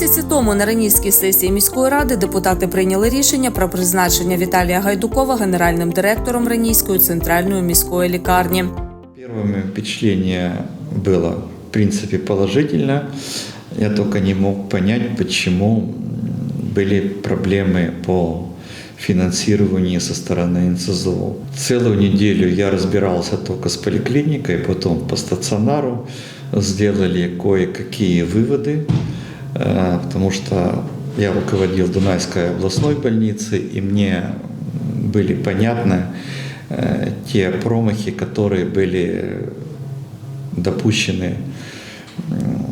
місяці тому на ранійській сесії міської ради депутати прийняли рішення про призначення Віталія Гайдукова генеральним директором Ранійської центральної міської лікарні. Первое впечатление было, в принципе, положительно. Я только не мог понять, почему были проблемы по финансированию со стороны НСЗО. Целую неделю я разбирался только с поликлиникой, потом по стационару. Сделали кое-какие выводы, э, потому что я руководил Дунайской областной больницей, и мне были понятны э, те промахи, которые были допущены м,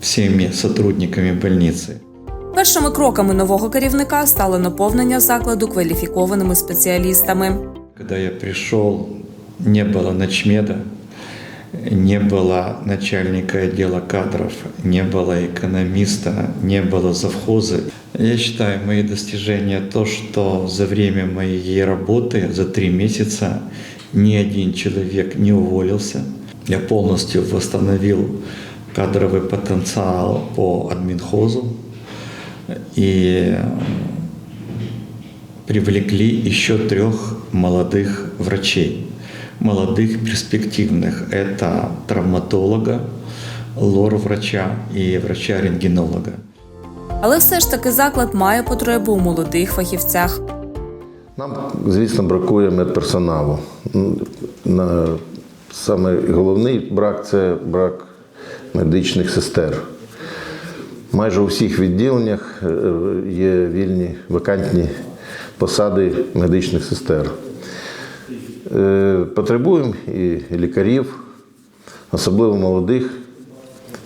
всеми сотрудниками больницы. Першими кроками нового керівника стало наповнення закладу кваліфікованими спеціалістами. Когда я пришел, не было начмеда, Не было начальника отдела кадров, не было экономиста, не было завхоза. Я считаю, мои достижения то, что за время моей работы, за три месяца, ни один человек не уволился. Я полностью восстановил кадровый потенциал по админхозу и привлекли еще трех молодых врачей, молодых, перспективных. Это травматолога, лор-врача и врача-рентгенолога. Але все ж таки заклад має потребу у молодих фахівцях. Нам, звісно, бракує медперсоналу. Ну, На саме головний брак це брак медичних сестер. Майже у всіх відділеннях е, є вільні вакантні посади медичних сестер. Е, Потребуємо і лікарів, особливо молодих,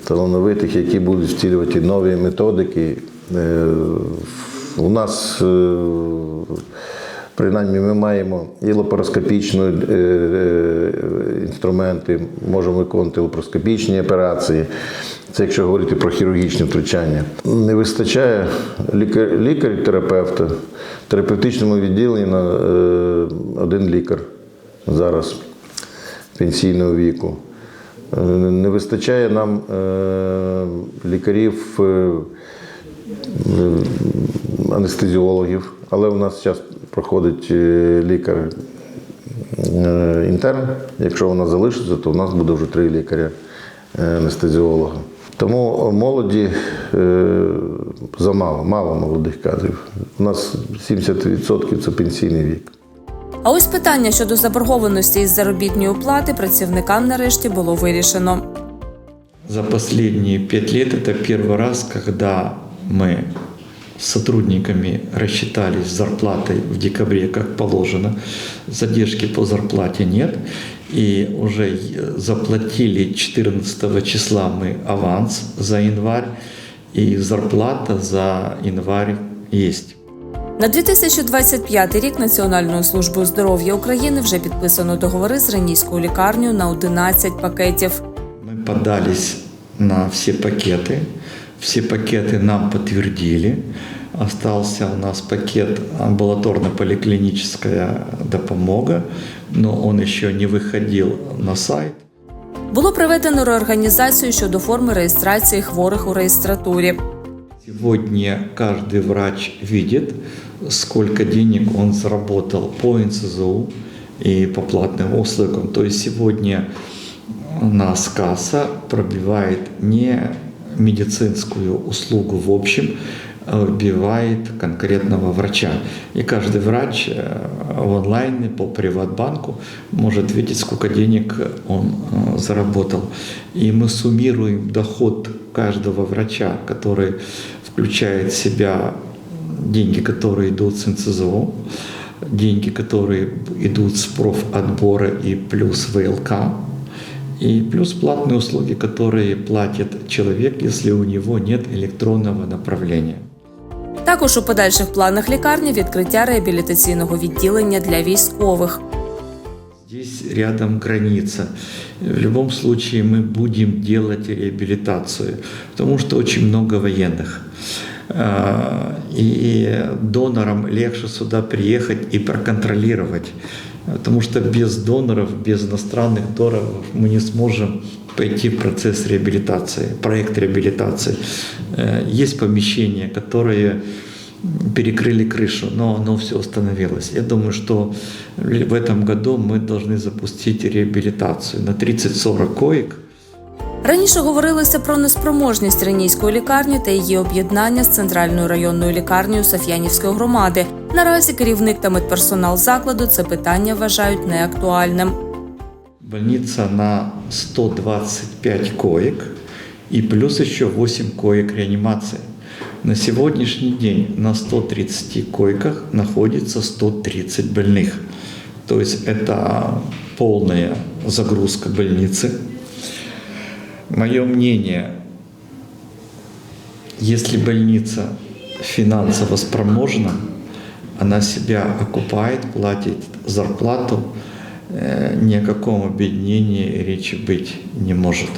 талановитих, які будуть втілювати нові методики. Е, У нас е, Принаймні, ми маємо і лапароскопічні інструменти, можемо виконувати лапароскопічні операції. Це якщо говорити про хірургічне втручання. Не вистачає лікар, лікар-терапевта, в терапевтичному відділенні на один лікар зараз пенсійного віку. Е, Не вистачає нам е, лікарів. е, анестезіологів, але у нас зараз проходить лікар інтерн. Якщо вона залишиться, то у нас буде вже три лікаря е, анестезіолога. Тому молоді замало, мало молодих кадрів. У нас 70% це пенсійний вік. А ось питання щодо заборгованості із заробітної плати працівникам нарешті було вирішено. За последние пять лет это первый раз, когда мы с сотрудниками рассчитались с зарплатой в декабре, как положено. Задержки по зарплате нет. И уже заплатили 14 числа мы аванс за январь, и зарплата за январь есть. На 2025 рік Національною службою здоров'я України вже підписано договори з Ранійською лікарнею на 11 пакетів. Мы подались на все пакеты. Все пакеты нам подтвердили. Остался у нас пакет амбулаторно-поликлиническая допомога, но он еще не выходил на сайт. Було проведено реорганізацію щодо форми реєстрації хворих у реєстратурі. Сегодня каждый врач видит, сколько денег он заработал по НСЗУ и по платным услугам. То есть сегодня у нас касса пробивает не медицинскую услугу в общем, а выбивает конкретного врача. И каждый врач э, в онлайне по приватбанку может видеть, сколько денег он э, заработал. И мы суммируем доход каждого врача, который включает в себя деньги, которые идут с НЦЗО, деньги, которые идут с профотбора и плюс ВЛК, и плюс платные услуги, которые платит человек, если у него нет электронного направления. Також у подальших планах лікарні відкриття реабілітаційного відділення для військових. Рядом граница. В любом случае мы будем делать реабилитацию, потому что очень много военных. А, И донорам легче сюда приехать и проконтролировать, потому что без доноров, без иностранных доноров мы не сможем пойти в процесс реабилитации, проект реабилитации. Э, Есть помещения, которые перекрыли крышу, но оно все остановилось. Я думаю, что в этом году мы должны запустить реабилитацию на 30-40 коек. Раніше говорилося про неспроможність Ренійської лікарні та її об'єднання з центральною районною лікарнею Соф'янівської громади. Наразі керівник та медперсонал закладу це питання вважають неактуальним. Больница на 125 коек и плюс еще 8 коек реанимации. На сегодняшний день на 130 койках находится 130 больных. То есть это полная загрузка больницы. Мое мнение, если больница финансово спроможна, она себя окупает, платит зарплату, э, ни о каком объединении речи быть не может.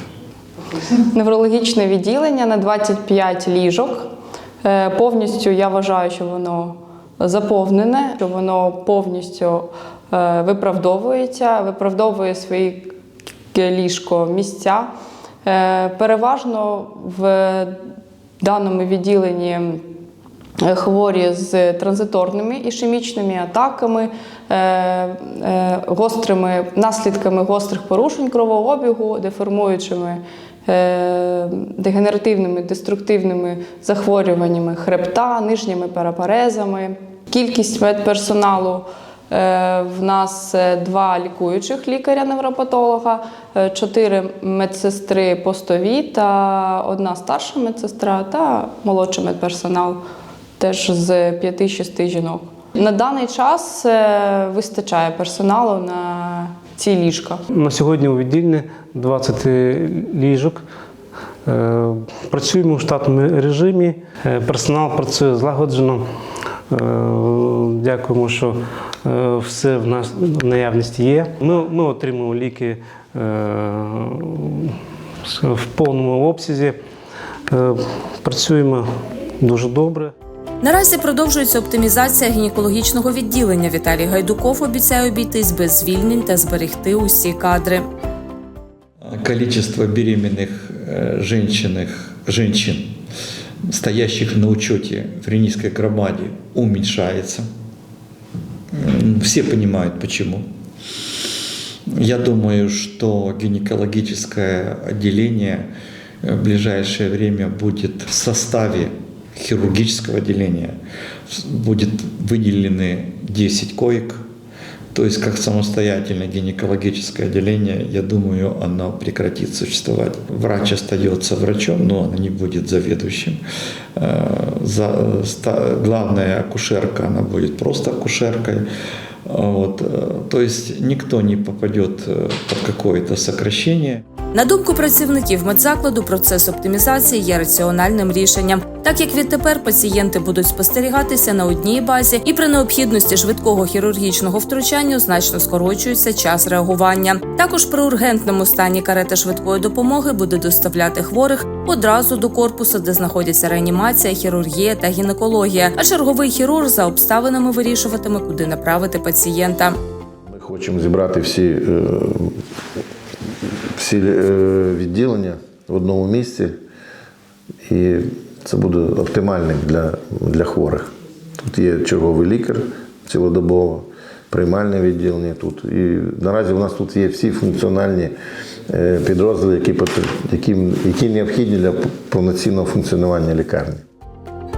Неврологічне відділення на 25 ліжок. Е, Повністю я вважаю, що воно заповнене, що воно повністю е, виправдовується, виправдовує свої ліжко місця. Е, Переважно в даному відділенні хворі з транзиторними ішемічними атаками, гострими наслідками гострих порушень кровообігу, деформуючими дегенеративними деструктивними захворюваннями хребта, нижніми парапарезами. Кількість медперсоналу е, в нас е, два лікуючих лікаря-невропатолога, е, чотири медсестри постові та одна старша медсестра та молодший медперсонал теж з 5-6 жінок. На даний час е, вистачає персоналу на ці ліжка. На сьогодні у віддільні 20 ліжок. Е, Працюємо в штатному режимі. Е, Персонал працює злагоджено. Е, Дякуємо, що все в нас в наявності є. Ми, ми отримуємо ліки в повному обсязі. Працюємо дуже добре. Наразі продовжується оптимізація гінекологічного відділення. Віталій Гайдуков обіцяє обійтись без звільнень та зберегти усі кадри. Количество беременных э, женщин, женщин, стоящих на учете в Ренийской громаде, уменьшается. М, Все понимают почему. Я думаю, что гинекологическое отделение э, в ближайшее время будет в составе хирургического отделения. Будет выделены 10 коек, то есть как самостоятельное гинекологическое отделение, я думаю, оно прекратит существовать. Врач остается врачом, но он не будет заведующим. Э, За, ста- главная акушерка, она будет просто акушеркой. Вот. э, То есть никто не попадет э, под какое-то сокращение. На думку працівників медзакладу, процес оптимізації є раціональним рішенням, так як відтепер пацієнти будуть спостерігатися на одній базі, і при необхідності швидкого хірургічного втручання значно скорочується час реагування. Також при ургентному стані карета швидкої допомоги буде доставляти хворих одразу до корпусу, де знаходяться реанімація, хірургія та гінекологія. А черговий хірург за обставинами вирішуватиме, куди направити пацієнта. Ми хочемо зібрати всі, е, всі е, відділення в одному місці, і це буде оптимальним для, для хворих. Тут є черговий лікар цілодобово, приймальне відділення тут. І наразі у нас тут є всі функціональні е, підрозділи, які, які, які необхідні для повноцінного функціонування лікарні.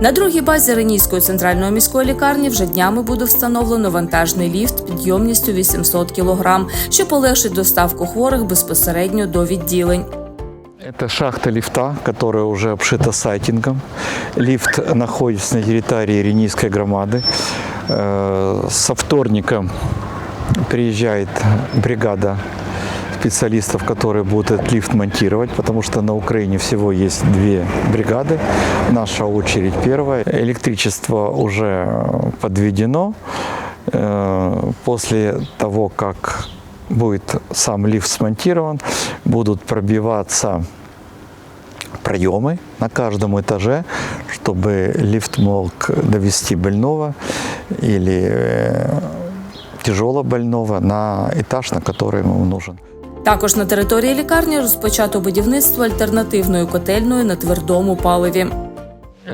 На другій базі Ренійської центральної міської лікарні вже днями буде встановлено вантажний ліфт підйомністю 800 кг, що полегшить доставку хворих безпосередньо до відділень. Это шахта лифта, которая уже обшита сайтингом. Лифт находится на территории Ренийской громады. Э, Со вторника приезжает бригада специалистов, которые будут этот лифт монтировать, потому что на Украине всего есть две бригады. Наша очередь первая. Электричество уже подведено. Э, После того, как будет сам лифт смонтирован, будут пробиваться проемы на каждом этаже, чтобы лифт мог довести больного или э, тяжело больного на этаж, на который ему нужен. Також на території лікарні розпочато будівництво альтернативної котельної на твердому паливі.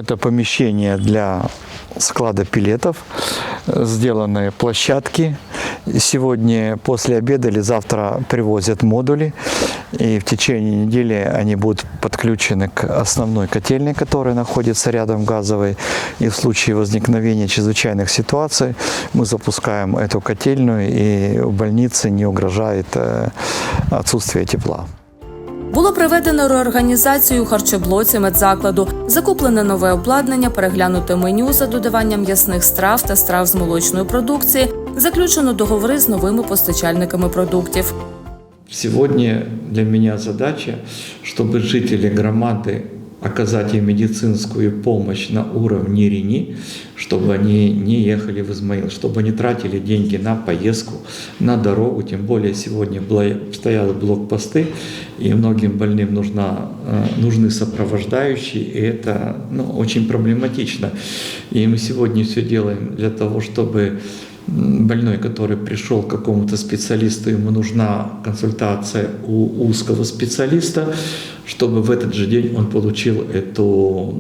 Это помещение для склада пилетов, э, сделаны площадки. Сегодня после обеда или завтра привозят модули, и в течение недели они будут подключены к основной котельной, которая находится рядом газовой. И в случае возникновения чрезвычайных ситуаций мы запускаем эту котельную, и в больнице не угрожает э, отсутствие тепла. Було проведено реорганізацію у харчоблоці медзакладу, закуплене нове обладнання, переглянуте меню за додаванням м'ясних страв та страв з молочної продукції, заключено договори з новими постачальниками продуктів. Сегодня для меня задача, чтобы жители громады оказать им медицинскую помощь на уровне РИНИ, чтобы они не ехали в Измаил, чтобы они тратили деньги на поездку, на дорогу, тем более сегодня стояли блокпосты, и многим больным нужна, э, нужны сопровождающие, и это ну, очень проблематично. И мы сегодня все делаем для того, чтобы больной, который пришел к какому-то специалисту, ему нужна консультация у узкого специалиста, чтобы в этот же день он получил эту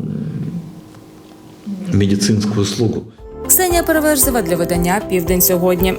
м, медицинскую услугу. Ксенія Переверзева для видання Південь сьогодні.